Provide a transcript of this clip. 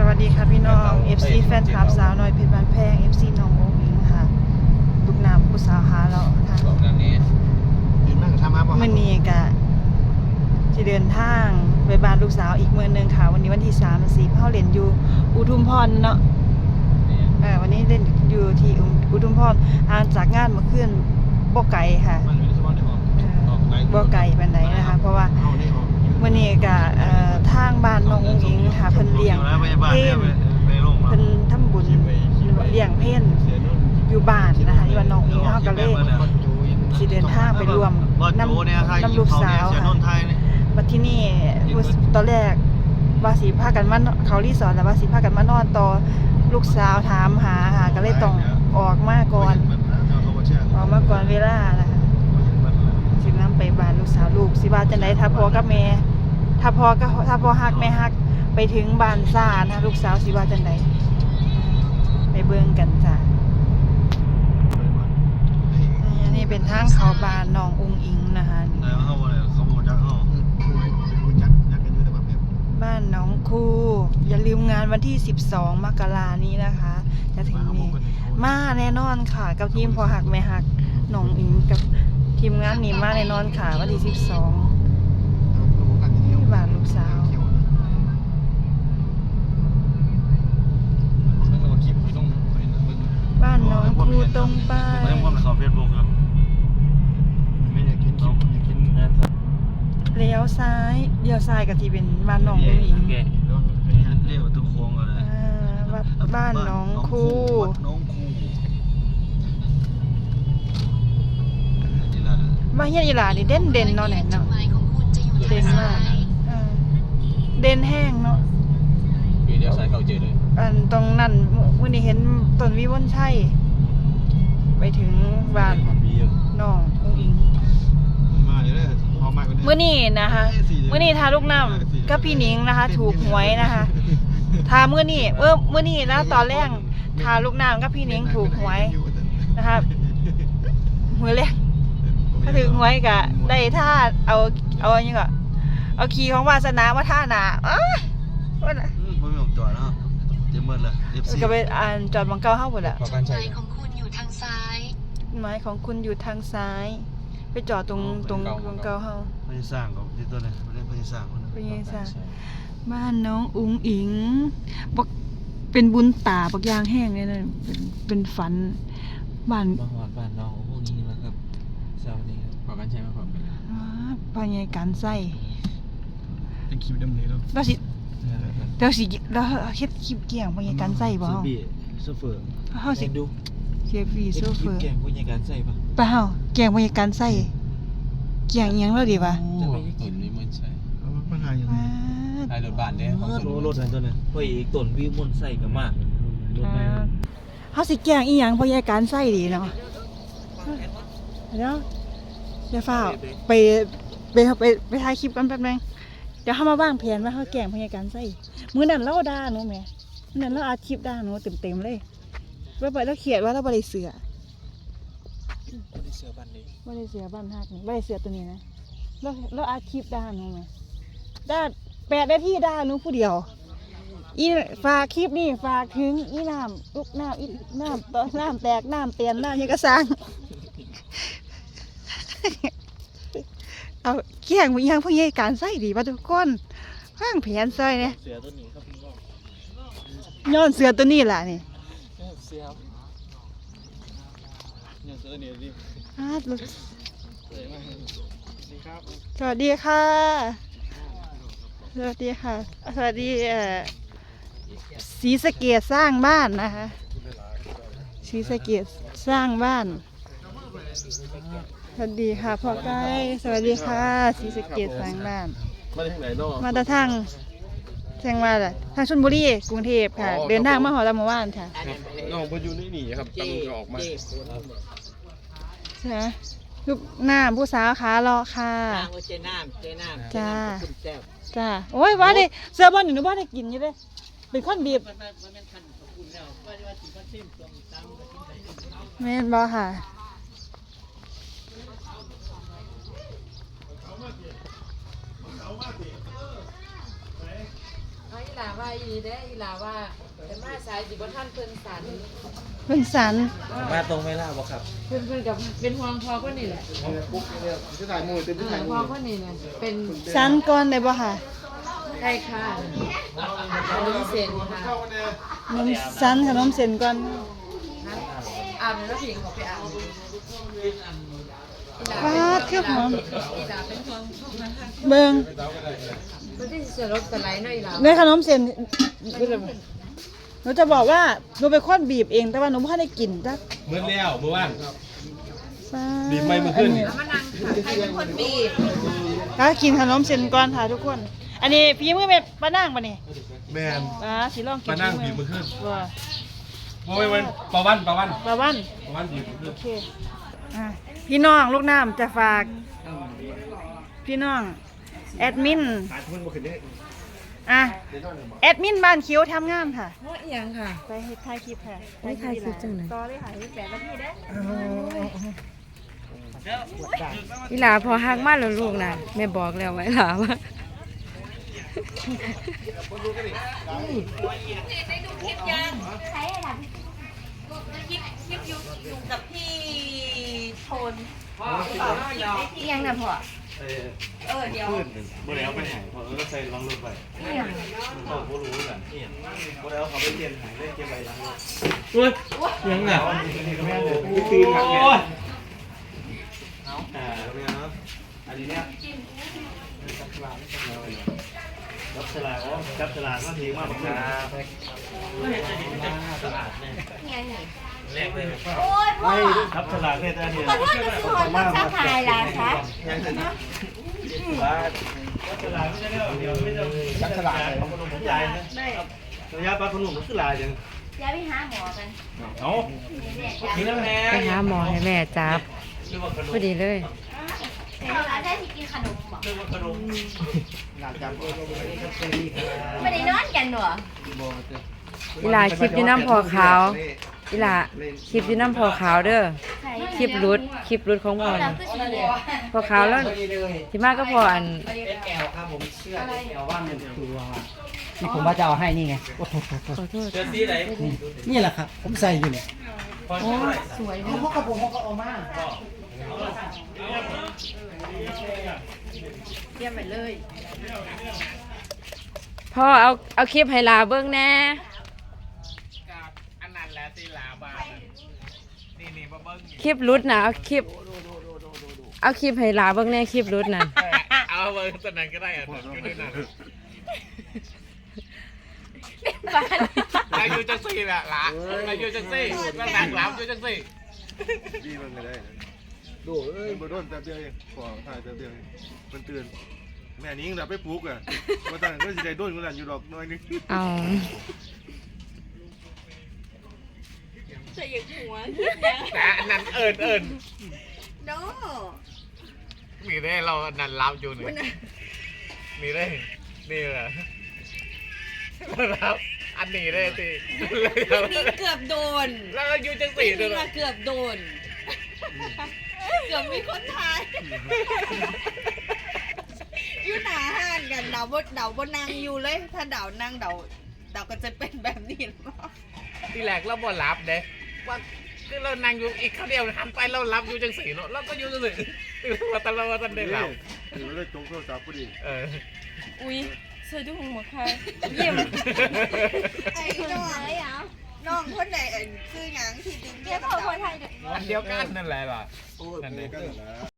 สวัสดีค่ะพี่น้อง FC แฟนคลับสาวน้อยเพชรบ้านแพง FC น้องโอมิงค่ะลูกน้ำผู้สาวหาเราค่ะบอกแบบนี้ยืนนั่งทำมาบ่มื่อนี้ก็จะเดินทางไปบ้านลูกสาวอีกเมืองหนึงค่ะ วันนี้วันที่3ามสี่เขาเรียนอยู่อุทุมพรเนาะเออวันนี้เล่นอยู่ที่อุทุมพรห่างจากงานเมื่อคืนบ่ไกลค่ะมันเป็นสมองในห้องเออบ่ไกลปานใดนะคะ เพราะว่าเอาในห้อง วันนี้ก็ทางบ้านน้องเอิงค่ะเพิ่นเลี้ยงพยาบาลเพ่เนี่ยนไปโรงพยาบาลเพิ่นทำบุญเลี้ยงเพ่นอยู่บ้านนะคะที่ว่านน้องอิงเขาก็เลยสิเดินทางไปรวมน้ำน้ำลูกสาวค่ะมาที่นี่ตอนแรกว่าสิพากันมาเขารีสอร์ทแล้วว่าสิพากันมานอนต่อลูกสาวถามหาค่ะก็เลยต้องออกมาก่อนออกมาก่อนเวลานะคะสินํไปบ้านลูก สาวลูกสิว่าจังไดถ้าพ่อกับแม่ถ้าพ่อก็ถ้าพ่อฮักแม่ฮักไปถึงบ้านซ่านะลูกสาวสิว่าจังไดไปเบิ่งกันจ้ะอันนี้เป็นทางเขาบ้านน้องอุงอิงนะคะนี่แล้วเขาบอกเลยเขาบอกจักเขาจักจักกันอยู่แต่แบบบ้านหน้องคูอย่าลืมงานวันที่ 12 มกรานี้นะคะ จะถึงนี้มาแน่นอนค่ะ กับทีมพอหักไม่หักหนองอิงกับ ทีมงานนี้มาแน่นอนค่ะวันที่12ที่บ้านลูกสาวมันก็คลิปไม่ต้องไปนะมึงบ้านหน้องคูตรงไปไม่ต้องความในเขาเฟซบุ๊กครับไม่อยากกินคลิปอยากกินเลี้ยวซ้ายเลี้ยวซ้ายกับที่เป็นบ้านหนองอุงอิงเรียกว่าตุ้โค้งก็ได้อ่าวัดบ้านหน้องคูวั ล่ะบ้านเฮียนอีหลานี่เด่นเด่นๆเนาะเนี่ยเนาะเด่นมากอ่าเด่นแห้งเนาะคือเดี๋ยวสายเขาเจอเลยอันตรงนั้นวันนี้เห็นต้นวิวลชัยไปถึงบ้านน้องอุ้งอิงมาอยู่เลยพอมากกว่านี้เมื่อนี้นะคะเมื่อนี้ทาลูกน้ำกับพี่หนิงนะคะ ถูกหวยนะคะทาเมื่อนี้เออเมื่อนี้นะตอนแรกทาลูกน้ำกับพี่หนิงถูกหวยนะคะหวยแรก ถ้าถึงหวยกะได้ท่าเอาเอาอันนี้ก่อนเอาคีย์ของวาสนามาท่าหนาอ้าวว่าน่ะอืมผมไม่ออกจอดแล้วเดี๋ยวมืดเลยเอฟซีก็ไปอ่านจอดบังเก้าเข้าหมดละพอการใช้ของคุณอยู่ทางซ้ายไม้ของคุณอยู่ทางซ้าย ไปจอดตรงตรงตรงเก้าเฮาไม่ได้สร้างเขาที่ต้นเลยไม่ได้ไม่ได้สร้างคนเป็นไงซะบ้านน้องอุงอิงบักเป็นบุญตาบักอยางแห้งเลยนะเป็นเป็นฝันบ้านมาหอดบ้านน้องพวกนี้แล้วครับ เช้านี้ครับพอการใช้มาพร้อมกันเลยอ้าพญายการใส่เป็นคลิปเดิมนี้แล้วเราสิเราสิเราเฮ็ดคลิปเกี่ยงพญายการใส่บ่เซอเฮาร์บีโซเฟอร์เฮาสิแข่งดูเซฟรีโซเฟอร์แข่งผู้ใหญ่การใส่ปะไปเฮาเกี่ยงพญายการใส่เกี่ยงอีหยังเราดีวะจะไปกิตุนนนี่มันใช่ปัญหาอย่างว้าไอ้รถบ้านเด้ของตุนโอ้รถอะไรตัวนั้นพออีกต้นวิวมนต์ใส่กับมากรถไหนเฮาสิเกี่ยงอีหยังพญายการใส่ดีเนาะ เดี๋ยวเดี๋ยวฟ้าวไปไปไปไปถ่ายคลิปกันแป๊บนึงเดี๋ยวเฮามาบ้างแผนว่าเฮาแกล้งพญายการใส่มื้อนั้นเราด่าหนูแหมมื้อนั้นเราอัดคลิปด่าหนูเต็มๆเลยว่าไปแล้วเขียนว่าเราบ่ได้เสือคนที่เสือบ้านนี้บ่ได้เสือบ้านฮักนี่บ่ได้เสือตัวนี้นะเราเราอัดคลิปด่าหนูแหมด่าแปดนาทีด่าหนูผู้เดียวอีฝากคลิปนี่ฝากถึงอีน้ำลูกน้ำอีน้ำตอนน้ำแตกน้ำเตียนน้ำยังกระซัง เอาเกี่ยงมียังพวกนี้การใส่ดีป่ะทุกคนข้างแผนใส่เนี่ยเสือตัวนี้ครับพี่น้องย้อนเสือตัวนี้แหละนี่เสือเนี่ยเสือเนี่ยดิอ้าวนี่ครับสวัสดีค่ะ สวัสดีค่ะ สวัสดีเอ่อสีสะเกตสร้างบ้านนะคะสีสะเกตสร้างบ้าน สวัสดีค่ะพ่อไก่สวัสดีค่ะสีสะเกตสร้างบ้าน มาจากไหนเนาะมาแต่ทางแจ้งว่าแหละทางชลบุรีกรุงเทพค่ะ อ๋อ เดินทางมาหอตะเมื่อวานค่ะน้องพยูนี่หนีครับกำลังจะออกมาใช่ไหมลูกหน้าผู้สาวขารอค่ะนางเจน้ำเจน้ำจ้าคุณแซ่บจ้าโอ้ยว่าดิเสื้อบอลอยู่ในบ้านได้กินอยู่เลยเป็นคนบีบแม่นบอค่ะ ลาว่าอีได้อีหลาว่าแต่มาสายสิบ่ท่านเพิ่นสันเพิ่นสันมาตรงเวลาบ่ครับ เพิ่นเพิ่นกับเป็นห่วงพอคนนี้แหละปุ๊บเนี่ยจะถ่ายมือเต็มเอที่อถ่ายพมืออคนนี้น่ะเป็นสันก่อนได้บ่ค่ะไก่ค่ะขนมเส้นค่ะนมสันขนมเส้นก่อนอาบน้ำผิงขาไปอาบฟาดคือหอมอีหลาเป็นห่วงพวกนั้นค่ะเบิ่ง บ่ได้สิรบตะไลเนาะอีหลาในขนมเส้นหนูจะบอกว่าหนูเป็นคนบีบเอง แต่ว่าหนูไม่ได้กินจ้ะเมื่อแล้วเมื่อวานฟาบีบไม่มื้อคืนนี่ มานั่งค่ะใครเป็นคนบีบก็กินขนมเส้นก่อนค่ะทุกคน อันนี้พี่มือเป็นป้านั่งปะนี่แมนป้าสิลองกินป้านั่งบีบมื้อคืนว่าโอ้ยมันปลาวันปลาวันป้าวันปลาวันบีบมื้อคืนโอเคอะพี่น้องลูกน้ำจะฝาก พี่น้อง แอดมินถ่ายมือมาขึ้นได้อะแอดมินบ้านคิ้วทำงานค่ะเพราะอีหยังค่ะ ไปเฮ็ดถ่ายคลิปค่ะไปถ่ายคลิปจังไหนต่อเลยค่ะให้แปดนาทีเด้ออีหลาพอฮักมาแล้วลูกน่ะแม่บอกแล้วไว้หลาว่าบ่ ได้เอาไปไหนเพราะเราใส่ลังรถไปเขาบ่รู้กันบ่ได้เอาเขาไปเปลี่ยนหายเลยเก็บไว้ลังรถเฮ้ยยังอะแม่เลยพี่ตีนหักเนี่ยโอ้ยเอาอ่าเป็นไงครับอันนี้เนี่ยจับฉลากอ๋อจับฉลากก็ทีมากเหมือนกันตลาดเนี่ยแรกเลยไม่จับฉลากเนี่ยแต่เนี่ยมาทักทายล่ะคะจับฉลากไม่ใช่เดี๋ยวไม่ต้องจับฉลากของข นมผมใหญ่นะระยะปลาขนมมันคือลายจังอย่าไปหาหมอกันเอ้ากินน้ำแน่ไปหาหมอให้แม่จับหรือว่าขนมพอดีเลยเดี๋ยวเราได้ที่กินขนมบอกหรือว่าขนมงานจำไม่ได้นอนกันหรออีหลาคลิปอยู่น้ำพอขาว อีหลาคลิปอยู่น้ำพอขาวเด้อใช่คลิปรุดคลิปรุดของพ่อเรานี่คือสีเหลืองพอขาวแล้วที่มากก็พออันนี่ผมว่าจะเอาให้นี่ไงขอโทษเสื้อสีไหนนี่แหละครับ ผมใส่อยู่เนี่ยพอเท่าไหร่สวยพวกกระผมเขาก็เอามาเยี่ยมไปเลยพ่อเอาเอาคลิปให้ลาเบิ้งแน่ อันนั้นแหละตีลาบานนี่นี่มาเบิ้ง คลิปรุดนะเอาคลิป เอาคลิปให้ลาเบิ้งแน่คลิปรุดน่ะเอาเบิ้งตอนนั้นก็ได้อะอยู่ในนั้นอายุจังสี่แหละหละอายุจังสี่ก็หนักหลับอายุจังสี่ดีมันก็ได้ดูเอ้ยมาโดนแป๊บเดียวเองขอถ่ายแป๊บเดียวเองมันตื่นแม่นี้ยังดับไปปลุกอะมาตั้งก็สิได้โดนกูนั่นอยู่ดอกน้อยนึงเอาแต่อันนั้นเอิญเอิญมีได้เราอันนั้นรับอยู่นี่มีได้นี่เหรอรับอันนี้ได้ตีนี่เกือบโดนแล้วอายุจังสี่ด้วนี่ยว่าเกือบโดน เกือบมีคนทายอยู่หนาห้านกันเดาบดเดาบนนางอยู่เลย ถ้าเดานั่งเดาเดาก็จะเป็นแบบนี้หรือเปล่าที่แรกเราบ่รับเด้ ว่าคือเรานั่งอยู่อีกข้าวเดียวหันไปเรารับอยู่จังสี่เนาะเราก็อยู่จังสี่ตื่นมาตลอดว่าตันได้รับถือเลยจงโทรศัพท์พอดีเอออุ้ยสวยดูหงหัวใครเยี่ยมไอ้น้องอะไรอะน้องคนไหนเอ็นคือหยังที่ดึงเดี๋ยวพอคนไทยเดี๋ยวอันเดียวกันนั่นแหละล่ะโอ้ยนั่นโอ้เอยงกันนะ